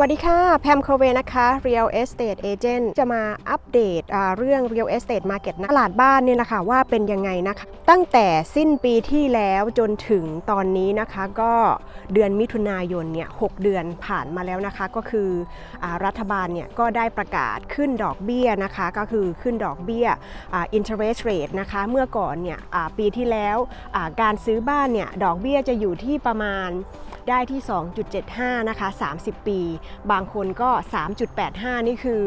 วัสดีค่ะ แพมโคเวนะคะ Real Estate Agent จะมาอัปเดตเรื่อง Real Estate Market นะตลาดบ้านเนี่ยนะค่ะว่าเป็นยังไงนะคะ ตั้งแต่สิ้นปีที่แล้วจนถึงตอนนี้นะคะก็เดือนมิถุนายนเนี่ยหกเดือนผ่านมาแล้วนะคะ ก็คืออรัฐบาลเนี่ยก็ได้ประกาศขึ้นดอกเบี้ยนะคะ ก็คือขึ้นดอกเบี้ย interest rate นะคะ เมื่อก่อนเนี่ยปีที่แล้วการซื้อบ้านเนี่ยดอกเบี้ยจะอยู่ที่ประมาณได้ที่ 2.75 นะคะ 30 ปีบางคนก็ 3.85 นี่คือ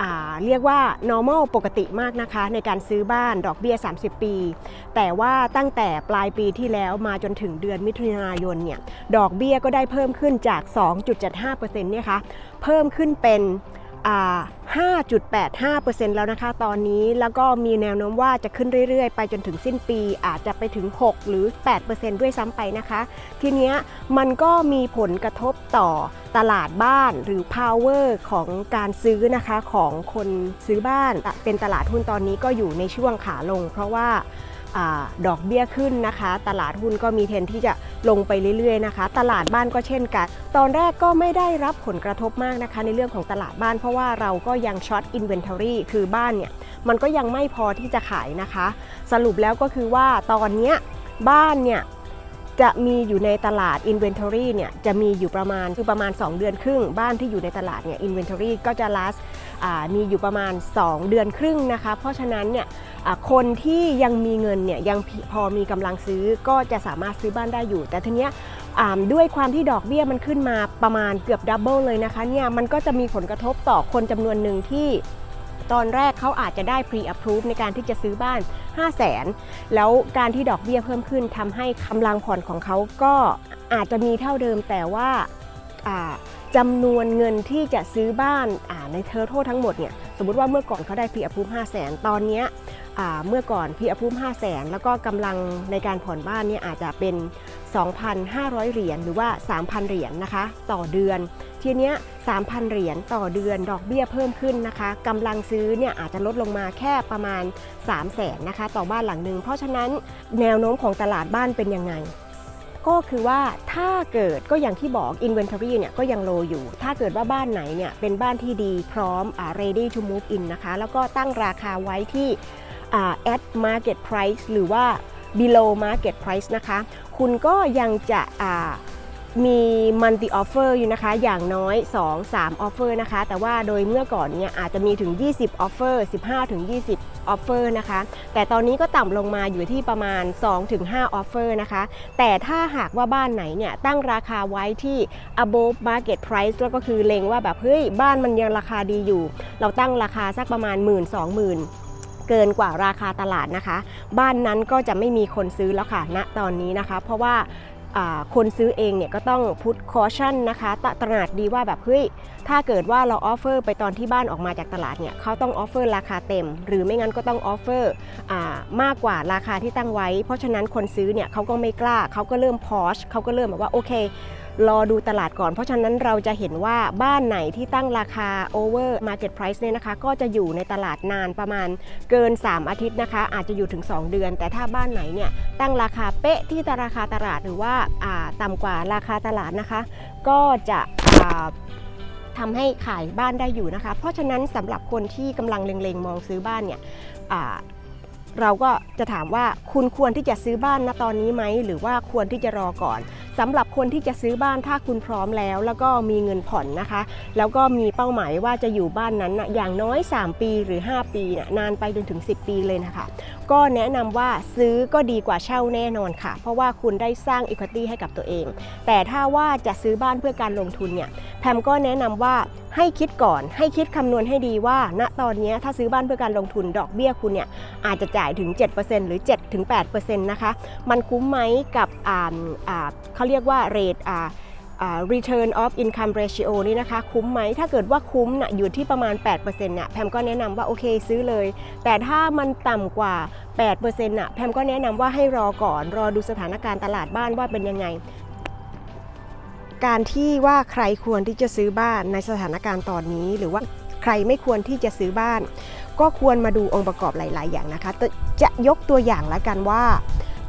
อเรียกว่า normal ปกติมากนะคะ ในการซื้อบ้านดอกเบี้ย 30 ปี แต่ว่าตั้งแต่ปลายปีที่แล้วมาจนถึงเดือนมิถุนายนเนี่ยดอกเบี้ยก็ได้เพิ่มขึ้นจาก 2.75%เนี่ยคะเพิ่มขึ้นเป็น 5.85%แล้วนะคะตอนนี้แล้วก็มีแนวโน้มว่าจะขึ้นเรื่อยๆ ไปจนถึงสิ้นปีอาจจะไปถึง 6 หรือ 8%ด้วยซ้ำไปนะคะ ทีนี้มันก็มีผลกระทบต่อตลาดบ้านหรือ power ของการซื้อนะคะของคนซื้อบ้านเป็นตลาดหุ้นตอนนี้ก็อยู่ในช่วงขาลง เพราะว่า อดอกเบี้ยขึ้นนะคะ ตลาดหุ้นก็มีเทนที่จะลงไปเรื่อยๆนะคะ ตลาดบ้านก็เช่นกัน ตอนแรกก็ไม่ได้รับผลกระทบมากนะคะ ในเรื่องของตลาดบ้านเพราะว่าเราก็ยังช็อตอินเวนทอรี่คือบ้านเนี่ยมันก็ยังไม่พอที่จะขายนะคะ สรุปแล้วก็คือว่าตอนนี้บ้านเนี่ยจะมีอยู่ในตลาด Inventory เนี่ยจะมีอยู่ประมาณคือประมาณ 2 เดือนครึ่ง บ้านที่อยู่ในตลาดเนี่ย Inventory ก็จะ last มีอยู่ประมาณ 2 เดือนครึ่งนะคะ เพราะฉะนั้นเนี่ย คนที่ยังมีเงินเนี่ยยังพอมีกำลังซื้อก็จะสามารถซื้อบ้านได้อยู่ แต่ทีเนี้ยด้วยความที่ดอกเบี้ยมันขึ้นมาประมาณเกือบดับเบิลเลยนะคะเนี่ยมันก็จะมีผลกระทบต่อคนจำนวนหนึ่งที่ตอนแรกเขาอาจจะได้ pre approve ในการที่จะซื้อบ้าน 5 0 0แสนแล้วการที่ดอกเบี้ยเพิ่มขึ้นทำให้กำลังผ่อนของเขาก็อาจจะมีเท่าเดิมแต่ว่าาจำนวนเงินที่จะซื้อบ้านาในเทอร์โททั้งหมดเนี่ยสมมติว่าเมื่อก่อนเขาได้ pre approve 5 0 0แสนตอนเนี้ย เมื่อก่อน pre approve 5 0 0แสนแล้วก็กำลังในการผ่อนบ้านนี่อาจจะเป็น 2,500 เหรียญหรือว่า 3,000 เหรียญนะคะ ต่อเดือน ทีเนี้ย 3,000 เหรียญต่อเดือนดอกเบี้ยเพิ่มขึ้นนะคะกำลังซื้อเนี่ยอาจจะลดลงมาแค่ประมาณ 3 0 0แสนนะคะ ต่อบ้านหลังหนึ่งเพราะฉะนั้นแนวโน้มของตลาดบ้านเป็นยังไงก็คือว่าถ้าเกิดก็อย่างที่บอก Inventory เนี่ยก็ยังโลอยู่ ถ้าเกิดว่าบ้านไหนเนี่ยเป็นบ้านที่ดีพร้อมอ ready to move in นะคะ แล้วก็ตั้งราคาไว้ที่ at market price หรือว่า below market price นะคะ คุณก็ยังจะอ่ามี monthly offer อยู่นะคะ อย่างน้อย 2-3 offer นะคะ แต่ว่าโดยเมื่อก่อนเนี่ยอาจจะมีถึง 20 offer 15-20 offer นะคะ แต่ตอนนี้ก็ต่ำลงมาอยู่ที่ประมาณ 2-5 offer นะคะ แต่ถ้าหากว่าบ้านไหนเนี่ยตั้งราคาไว้ที่ above market price แล้วก็คือเลงว่าแบบเฮ้ยบ้านมันยังราคาดีอยู่ เราตั้งราคาสักประมาณ 1 2 0 0 0 0 เกินกว่าราคาตลาดนะคะ บ้านนั้นก็จะไม่มีคนซื้อแล้วค่ะณตอนนี้นะคะ เพราะว่าอ่าคนซื้อเองเนี่ยก็ต้องพุทคอชั่นนะคะตตระหนักดีว่าแบบเฮ้ยถ้าเกิดว่าเราออฟเฟอร์ไปตอนที่บ้านออกมาจากตลาดเนี่ยเขาต้องออฟเฟอร์ราคาเต็ม หรือไม่งั้นก็ต้องออฟเฟอร์มากกว่าราคาที่ตั้งไว้ เพราะฉะนั้นคนซื้อเนี่ยเขาก็ไม่กล้าเขาก็เริ่มพอชเขาก็เริ่มแบบว่าโอเค รอดูตลาดก่อน เพราะฉะนั้นเราจะเห็นว่าบ้านไหนที่ตั้งราคา over market price เนี่ยนะคะ ก็จะอยู่ในตลาดนานประมาณเกิน 3 อาทิตย์นะคะ อาจจะอยู่ถึง 2 เดือน แต่ถ้าบ้านไหนเนี่ยตั้งราคาเป๊ะที่ราคาตลาดหรือว่าาต่ำกว่าราคาตลาดนะคะ ก็จะทำให้ขายบ้านได้อยู่นะคะ เพราะฉะนั้นสำหรับคนที่กำลังเล็งๆ มองซื้อบ้านเนี่ย เราก็จะถามว่าคุณควรที่จะซื้อบ้านณตอนนี้ไหม หรือว่าควรที่จะรอก่อนสำหรับคนที่จะซื้อบ้านถ้าคุณพร้อมแล้ว แล้วก็มีเงินผ่อนนะคะ แล้วก็มีเป้าหมายว่าจะอยู่บ้านนั้นนะอย่างน้อย 3 ปีหรือ 5 ปีนะนานไปจนถึง 10 ปีเลยนะคะ ก็แนะนำว่าซื้อก็ดีกว่าเช่าแน่นอนค่ะ เพราะว่าคุณได้สร้าง equity ให้กับตัวเอง แต่ถ้าว่าจะซื้อบ้านเพื่อการลงทุนเนี่ยแพมก็แนะนำว่าให้คิดก่อน ให้คิดคำนวณให้ดีว่า ณตอนนี้ถ้าซื้อบ้านเพื่อการลงทุนดอกเบี้ยคุณเนี่ยอาจจะจ่ายถึง 7%หรือ 7-8%นะคะ มันคุ้มไหมกับอ่าอ่าเขาเรียกว่า rate อ่าอ่า return of income ratio นี่นะคะ คุ้มไหมถ้าเกิดว่าคุ้มนะอยู่ที่ประมาณ 8%เนี่ยแพมก็แนะนำว่าโอเคซื้อเลย แต่ถ้ามันต่ำกว่า 8%น่ะแพมก็แนะนำว่าให้รอก่อน รอดูสถานการณ์ตลาดบ้านว่าเป็นยังไง การที่ว่าใครควรที่จะซื้อบ้านในสถานการณ์ตอนนี้ หรือว่าใครไม่ควรที่จะซื้อบ้าน ก็ควรมาดูองค์ประกอบหลาย ๆ อย่างนะคะจะยกตัวอย่างล้วกันว่า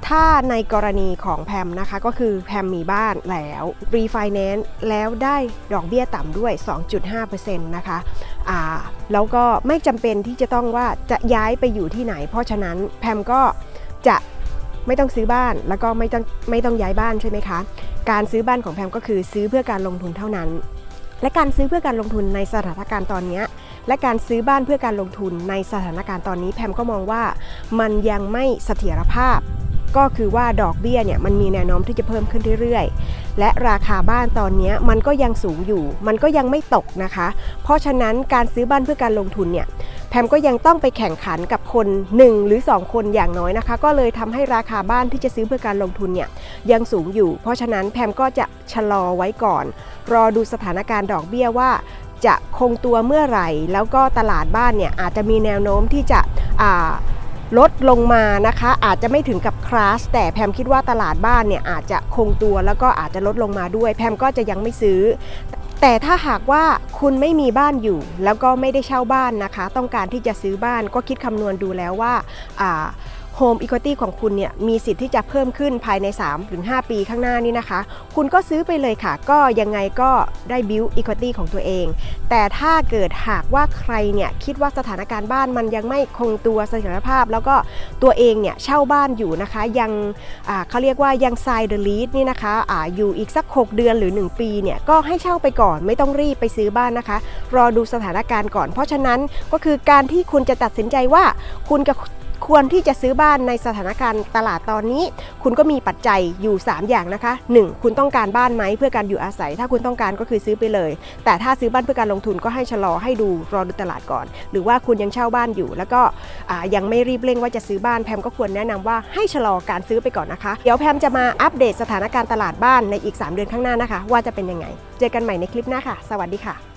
ถ้าในกรณีของแพมนะคะก็คือแพมมีบ้านแล้วรีไฟแนนซ์แล้วได้ดอกเบี้ยต่ำด้วย 2.5%นะคะอ่าแล้วก็ไม่จำเป็นที่จะต้องว่าจะย้ายไปอยู่ที่ไหน เพราะฉะนั้นแพมก็จะไม่ต้องซื้อบ้านแล้วก็ไม่ต้องไม่ต้องย้ายบ้านใช่ไหมคะ การซื้อบ้านของแพมก็คือซื้อเพื่อการลงทุนเท่านั้น และการซื้อเพื่อการลงทุนในสถานการณ์ตอนนี้และการซื้อบ้านเพื่อการลงทุนในสถานการณ์ตอนนี้แพมก็มองว่ามันยังไม่เสถียรภาพ ก็คือว่าดอกเบี้ยเนี่ยมันมีแนวโน้มที่จะเพิ่มขึ้นเรื่อยๆ และราคาบ้านตอนนี้มันก็ยังสูงอยู่ มันก็ยังไม่ตกนะคะ เพราะฉะนั้นการซื้อบ้านเพื่อการลงทุนเนี่ยแพมก็ยังต้องไปแข่งขันกับคน 1 หรือ 2 คนอย่างน้อยนะคะ ก็เลยทำให้ราคาบ้านที่จะซื้อเพื่อการลงทุนเนี่ยยังสูงอยู่ เพราะฉะนั้นแพมก็จะชะลอไว้ก่อน รอดูสถานการณ์ดอกเบี้ยว่าจะคงตัวเมื่อไหร่ แล้วก็ตลาดบ้านเนี่ยอาจจะมีแนวโน้มที่จะอ่า ลดลงมานะคะ อาจจะไม่ถึงกับคราสแต่แพมคิดว่าตลาดบ้านเนี่ยอาจจะคงตัวแล้วก็อาจจะลดลงมาด้วย แพมก็จะยังไม่ซื้อ แต่ถ้าหากว่าคุณไม่มีบ้านอยู่ แล้วก็ไม่ได้เช่าบ้านนะคะ ต้องการที่จะซื้อบ้านก็คิดคำนวณดูแล้วว่าอ่า Home Equity ของคุณเนี่ยมีสิทธิ์ที่จะเพิ่มขึ้นภายใน 3-5 ปีข้างหน้านี้นะคะ คุณก็ซื้อไปเลยค่ะ ก็ยังไงก็ได้ Build Equity ของตัวเอง แต่ถ้าเกิดหากว่าใครเนี่ยคิดว่าสถานการณ์บ้านมันยังไม่คงตัวเสถียรภาพ แล้วก็ตัวเองเนี่ยเช่าบ้านอยู่นะคะ ยังอ่าเขาเรียกว่ายัง sign the lease นี่นะคะอาอยู่อีกสัก 6 เดือนหรือ 1 ปีเนี่ยก็ให้เช่าไปก่อนไม่ต้องรีบไปซื้อบ้านนะคะ รอดูสถานการณ์ก่อน เพราะฉะนั้นก็คือการที่คุณจะตัดสินใจว่าคุณจะ ควรที่จะซื้อบ้านในสถานการณ์ตลาดตอนนี้ คุณก็มีปัจจัยอยู่ 3 อย่างนะคะ 1. คุณต้องการบ้านไหมเพื่อการอยู่อาศัย ถ้าคุณต้องการก็คือซื้อไปเลย แต่ถ้าซื้อบ้านเพื่อการลงทุนก็ให้ชะลอให้ดูรอดูตลาดก่อน หรือว่าคุณยังเช่าบ้านอยู่ แล้วก็ยังไม่รีบเร่งว่าจะซื้อบ้านแพมก็ควรแนะนำว่าให้ชะลอการซื้อไปก่อนนะคะ เดี๋ยวแพมจะมาอัปเดตสถานการณ์ตลาดบ้านในอีก 3 เดือนข้างหน้านะคะ ว่าจะเป็นยังไง เจอกันใหม่ในคลิปหน้าค่ะ สวัสดีค่ะ